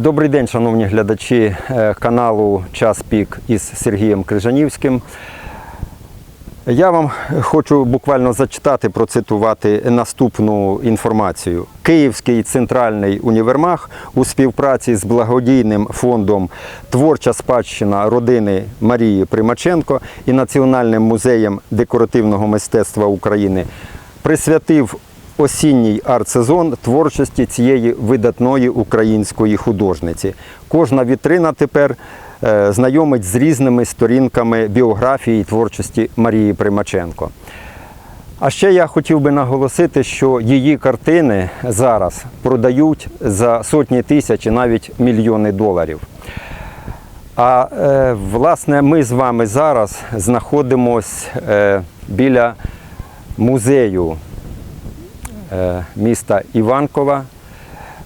Добрий день, шановні глядачі е, каналу Час Пік із Сергієм Крижанівським. Я вам хочу буквально зачитати, процитувати наступну інформацію. Київський центральний універмаг у співпраці з благодійним фондом Творча спадщина родини Марії Примаченко і Національним музеєм декоративного мистецтва України присвятив осінній арт-сезон творчості цієї видатної української художниці. Кожна вітрина тепер е, знайомить з різними сторінками біографії і творчості Марії Примаченко. А ще я хотів би наголосити, що її картини зараз продають за сотні тисяч і навіть мільйони доларів. А е, власне ми з вами зараз знаходимось е, біля музею міста Іванкова,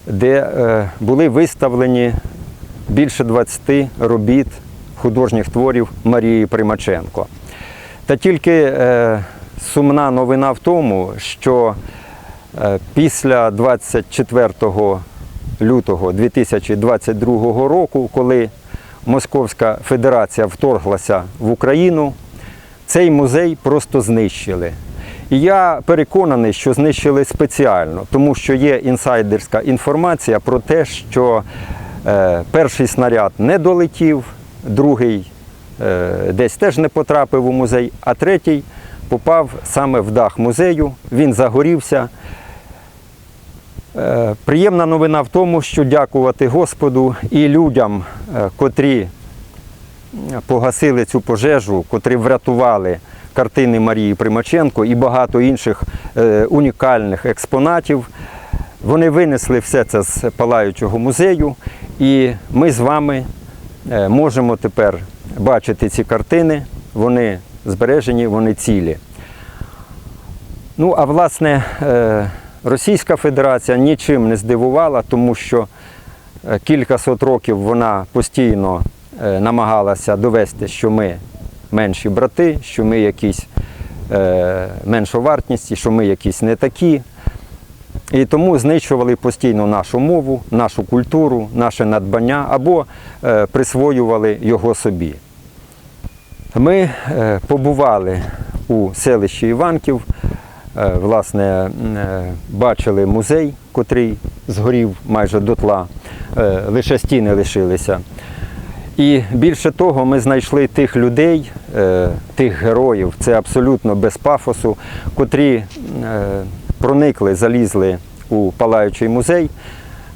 де е, були виставлені більше 20 робіт художніх творів Марії Примаченко. Та тільки е, сумна новина в тому, що е, після 24 лютого 2022 року, коли Московська Федерація вторглася в Україну, цей музей просто знищили. Я переконаний, що знищили спеціально, тому що є інсайдерська інформація про те, що е, перший снаряд не долетів, другий е, десь теж не потрапив у музей, а третій попав саме в дах музею, він загорівся. Е, Приємна новина в тому, що дякувати Господу і людям, котрі погасили цю пожежу, котрі врятували картини Марії Примаченко і багато інших е, унікальних експонатів. Вони винесли все це з палаючого музею, і ми з вами е, можемо тепер бачити ці картини. Вони збережені, вони цілі. Ну, а власне, е, Російська Федерація нічим не здивувала, тому що кількасот років вона постійно намагалася довести, що ми менші брати, що ми якісь е, меншовартісті, що ми якісь не такі. І тому знищували постійно нашу мову, нашу культуру, наше надбання або е, присвоювали його собі. Ми е, побували у селищі Іванків, е, власне, е, бачили музей, котрий згорів майже дотла, е, лише стіни лишилися. І більше того, ми знайшли тих людей, е, тих героїв, це абсолютно без пафосу, котрі е, проникли, залізли у палаючий музей,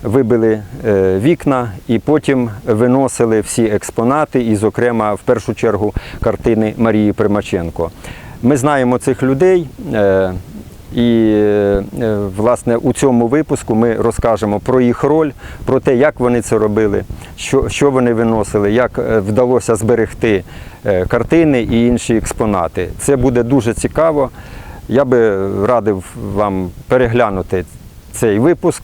вибили е, вікна і потім виносили всі експонати, і, зокрема, в першу чергу, картини Марії Примаченко. Ми знаємо цих людей. І е, власне у цьому випуску ми розкажемо про їх роль, про те, як вони це робили, що, що вони виносили, як е, вдалося зберегти е, картини і інші експонати. Це буде дуже цікаво. Я би радив вам переглянути цей випуск,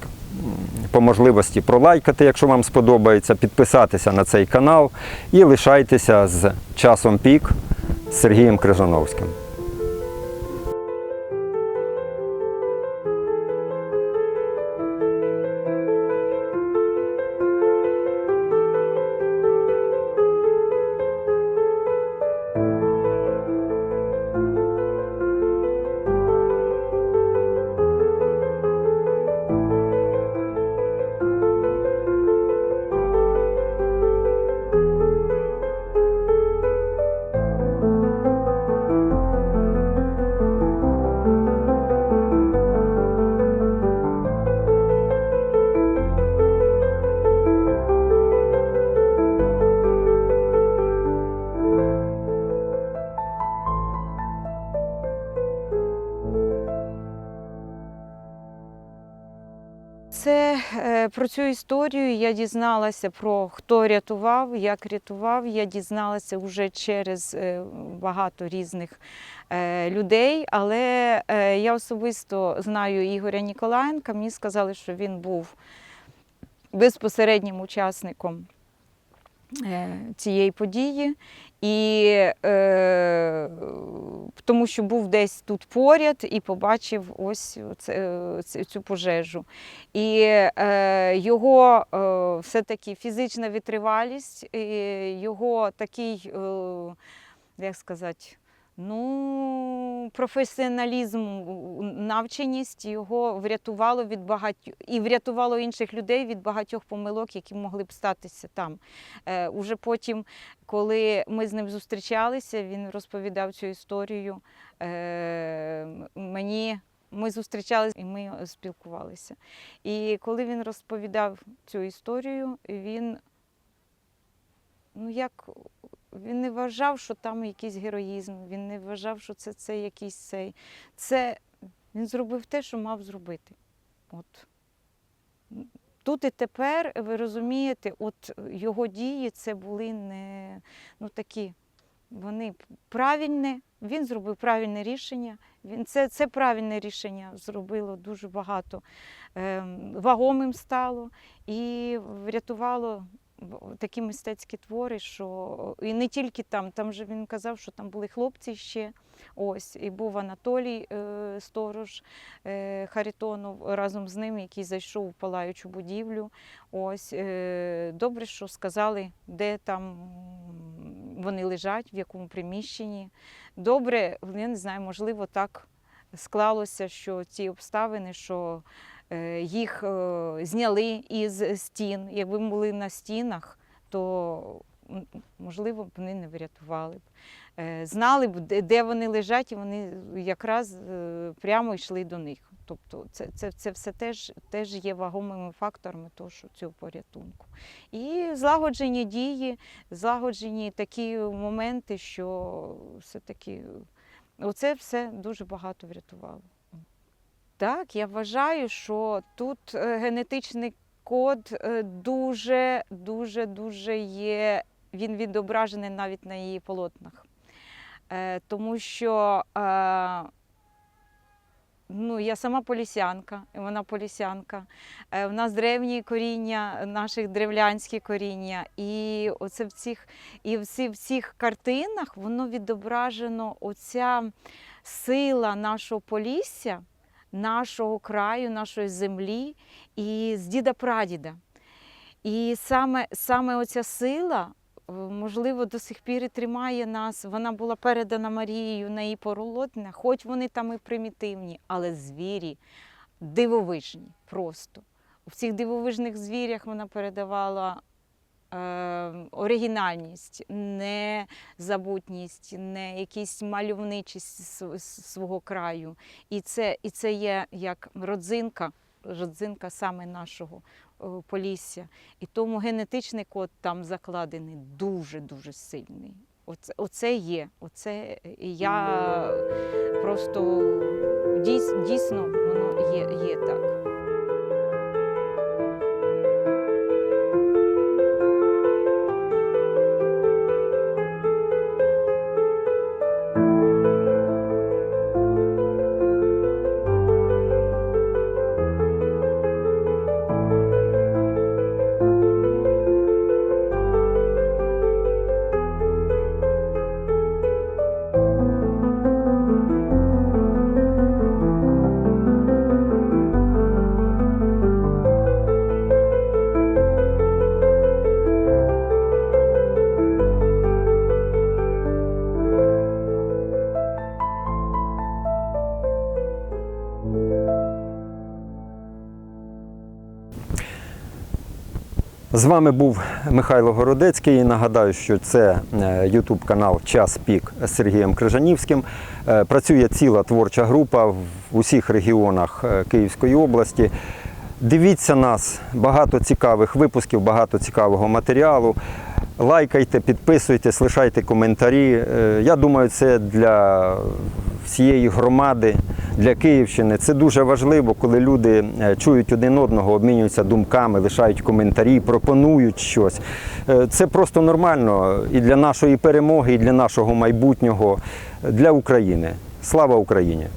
по можливості пролайкати, якщо вам сподобається, підписатися на цей канал і лишайтеся з часом пік з Сергієм Крижановським. Про цю історію я дізналася про хто рятував, як рятував. Я дізналася вже через е, багато різних е, людей. Але е, я особисто знаю Ігоря Ніколаєнка. Мені сказали, що він був безпосереднім учасником цієї події. І тому що був десь тут поряд і побачив ось цю пожежу. І е, його е, все-таки фізична витривалість, його такий, е, як сказати, ну, професіоналізм, навченість його врятувало від багатьох і врятувало інших людей від багатьох помилок, які могли б статися там. Е, уже потім, коли ми з ним зустрічалися, він розповідав цю історію. Е, мені ми зустрічалися і ми спілкувалися. І коли він розповідав цю історію, він ну як він не вважав, що там якийсь героїзм, він не вважав, що це, це якийсь цей. Це він зробив те, що мав зробити. От. Тут і тепер, ви розумієте, от його дії це були не ну, такі, вони правильні, він зробив правильне рішення. Він, це, це правильне рішення зробило дуже багато. Ем, вагомим стало і врятувало такі мистецькі твори, що і не тільки там, там же він казав, що там були хлопці ще. Ось, і був Анатолій е, Сторож е, Харитонов разом з ним, який зайшов у палаючу будівлю. Ось, е, добре, що сказали, де там вони лежать, в якому приміщенні. Добре, я не знаю, можливо, так склалося, що ці обставини, що їх е, зняли із стін. Якби були на стінах, то можливо б вони не врятували б. Е, Знали б, де- вони лежать, і вони якраз е, прямо йшли до них. Тобто це, це, це все теж, теж є вагомими факторами того, що цього порятунку. І злагоджені дії, злагоджені такі моменти, що все-таки оце все дуже багато врятувало. Так, я вважаю, що тут е, генетичний код е, дуже, дуже, дуже є. Він відображений навіть на її полотнах. Е, Тому що ну, я сама полісянка, і вона полісянка. У нас древні коріння, наших древлянські коріння. І оце в цих, і в в цих картинах воно відображено оця сила нашого полісся, нашого краю, нашої землі і з діда-прадіда. І саме, саме оця сила, е, можливо, до сих пір і тримає нас. Вона була передана Марією на її поролотне, хоч вони там і примітивні, але звірі дивовижні просто. У цих дивовижних звірях вона передавала оригінальність, незабутність, не якісь мальовничість св- свого краю. І це, і це є як родзинка, родзинка саме нашого е, Полісся. І тому генетичний код там закладений дуже-дуже сильний. Оце, оце є. Оце я просто дійсно воно є, є так. З вами був Михайло Городецький. Нагадаю, що це YouTube канал Час Пік з Сергієм Крижанівським. Е, Працює ціла творча група в усіх регіонах е, Київської області. Дивіться нас, багато цікавих випусків, багато цікавого матеріалу. Лайкайте, підписуйтесь, лишайте коментарі. Е, Я думаю, це для всієї громади, для Київщини. Це дуже важливо, коли люди е, чують один одного, обмінюються думками, лишають коментарі, пропонують щось. Е, Це просто нормально і для нашої перемоги, і для нашого майбутнього, для України. Слава Україні!